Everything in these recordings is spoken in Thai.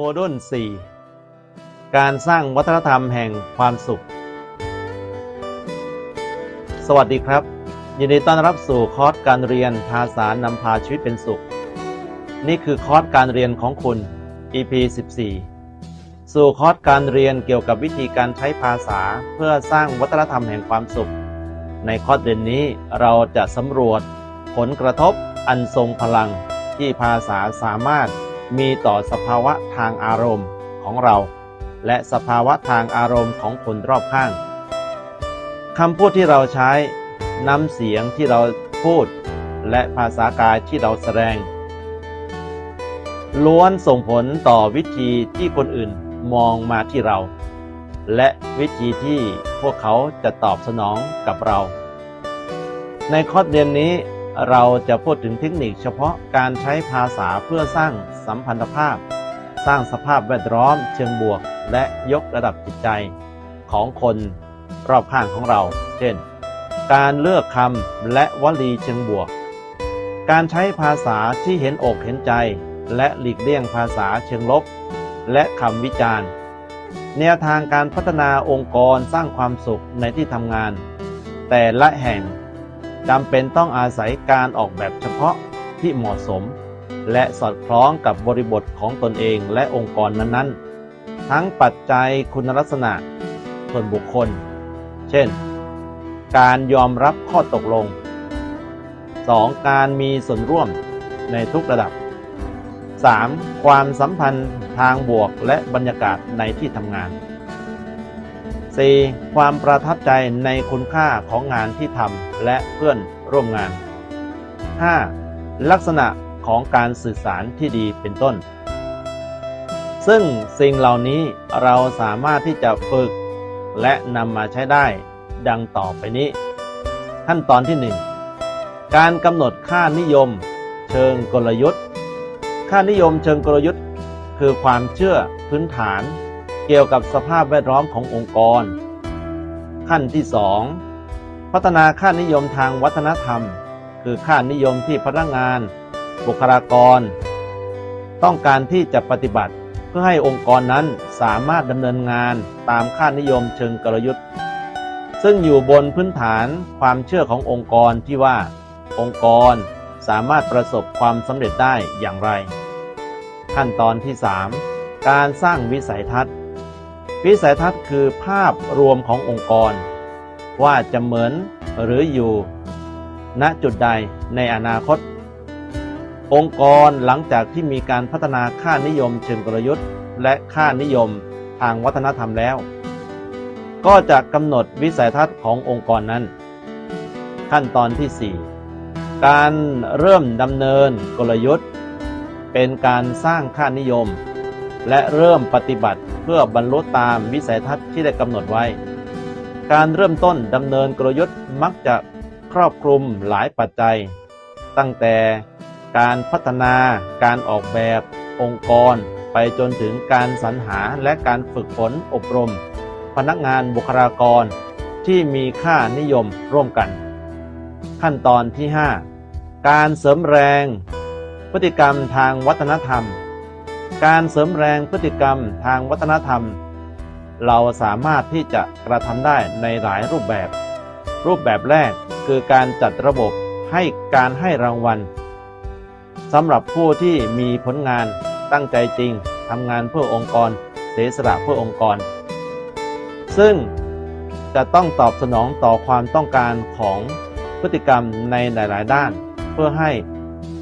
ดูล4การสร้างวัฒนธรรมแห่งความสุข สวัสดีครับ ยินดีต้อนรับสู่คอร์สการเรียนภาษานำพาชีวิตเป็นสุข นี่คือคอร์สการเรียนของคุณ EP 14 สู่คอร์สการเรียนเกี่ยวกับวิธีการใช้ภาษาเพื่อสร้างวัฒนธรรมแห่งความสุข ในคอร์สเรียนนี้เราจะสำรวจผลกระทบอันทรงพลังที่ภาษาสามารถ มีต่อสภาวะทางอารมณ์ของเรา และสภาวะทางอารมณ์ของคนรอบข้างคำพูดที่เราใช้น้ำเสียงที่เราพูด และภาษากายที่เราแสดง ล้วนส่งผลต่อวิธีที่คนอื่นมองมาที่เรา และวิธีที่พวกเขาจะตอบสนองกับเรา ในคอร์สเรียนนี้เราจะพูดถึงเทคนิคเฉพาะการใช้ภาษาเพื่อสร้าง สัมพันธภาพ สร้างสภาพแวดล้อมเชิงบวก และยกระดับจิตใจของคนรอบข้างของเรา เช่น การเลือกคำและวลีเชิงบวก การใช้ภาษาที่เห็นอกเห็นใจ และหลีกเลี่ยงภาษาเชิงลบ และคำวิจารณ์ แนวทางการพัฒนาองค์กรสร้างความสุขในที่ทำงาน แต่ละแห่งจำเป็นต้องอาศัยการออกแบบเฉพาะที่เหมาะสม และสอดคล้องกับบริบทของตนเองและองค์กรนั้นๆ ทั้งปัจจัยคุณลักษณะส่วนบุคคล เช่น การยอมรับข้อตกลง 2. การมีส่วนร่วมในทุกระดับ 3. ความสัมพันธ์ทางบวกและบรรยากาศในที่ทำงาน 4. ความประทับใจในคุณค่าของงานที่ทำและเพื่อนร่วมงาน 5. ลักษณะ ของการสื่อสารที่ดีเป็นต้น ซึ่งสิ่งเหล่านี้เราสามารถที่จะฝึกและนำมาใช้ได้ดังต่อไปนี้ ขั้นตอนที่ 1 การกำหนดค่านิยมเชิงกลยุทธ์ ค่านิยมเชิงกลยุทธ์ คือความเชื่อพื้นฐาน เกี่ยวกับสภาพแวดล้อมขององค์กร ขั้นที่ 2 พัฒนาค่านิยมทางวัฒนธรรม คือค่านิยมที่พนักงาน บุคลากร ต้องการที่จะปฏิบัติเพื่อให้องค์กรนั้นสามารถดำเนินงานตามค่านิยมเชิงกลยุทธ์ ซึ่งอยู่บนพื้นฐานความเชื่อขององค์กรที่ว่า องค์กรสามารถประสบความสำเร็จได้อย่างไร ขั้นตอนที่ 3 การสร้างวิสัยทัศน์ วิสัยทัศน์คือภาพรวมขององค์กร ว่าจะเหมือนหรืออยู่ ณจุดใดในอนาคต องค์กรหลังจากที่มีการพัฒนาค่านิยมเชิงกลยุทธ์ และค่านิยมทางวัฒนธรรมแล้ว ก็จะกำหนดวิสัยทัศน์ขององค์กรนั้น ขั้นตอนที่ 4 การเริ่มดำเนินกลยุทธ์ เป็นการสร้างค่านิยม และเริ่มปฏิบัติเพื่อบรรลุตามวิสัยทัศน์ที่ได้กำหนดไว้ การเริ่มต้นดำเนินกลยุทธ์มักจะครอบคลุมหลายปัจจัย ตั้งแต่ การพัฒนา การออกแบบองค์กร ไปจนถึงการสรรหาและการฝึกฝนอบรม พนักงานบุคลากร ที่มีค่านิยมร่วมกัน ขั้นตอนที่ 5 การเสริมแรง พฤติกรรมทางวัฒนธรรม การเสริมแรงพฤติกรรมทางวัฒนธรรม เราสามารถที่จะกระทำได้ในหลายรูปแบบ รูปแบบแรกคือการจัดระบบให้การให้รางวัล สำหรับผู้ที่มีผลงานตั้งใจจริงทำงานเพื่อองค์กร เสียสละเพื่อองค์กร ซึ่งจะต้องตอบสนองต่อความต้องการของพฤติกรรมในหลาย ๆ ด้าน เพื่อให้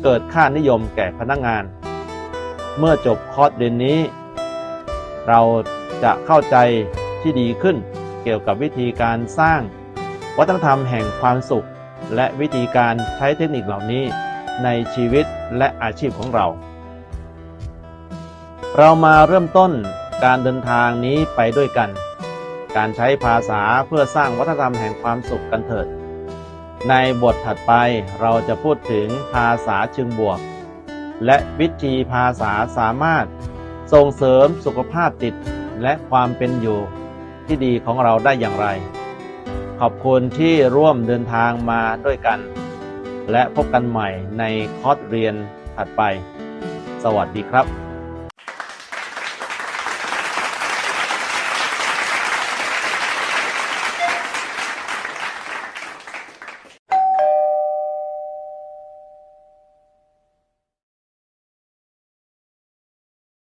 เกิดค่านิยมแก่พนักงาน เมื่อจบคอร์สเรียนนี้ เราจะเข้าใจที่ดีขึ้นเกี่ยวกับวิธีการสร้าง วัฒนธรรมแห่งความสุข และวิธีการใช้เทคนิคเหล่านี้ ในชีวิตและอาชีพของเรา เรามาเริ่มต้นการเดินทางนี้ไปด้วยกัน การใช้ภาษาเพื่อสร้างวัฒนธรรมแห่งความสุขกันเถิด ในบทถัดไปเราจะพูดถึงภาษาเชิงบวก และวิธีภาษาสามารถส่งเสริมสุขภาพจิตและความเป็นอยู่ที่ดีของเราได้อย่างไร ขอบคุณที่ร่วมเดินทางมาด้วยกัน และพบกันใหม่ในคอร์สเรียนถัดไป สวัสดีครับ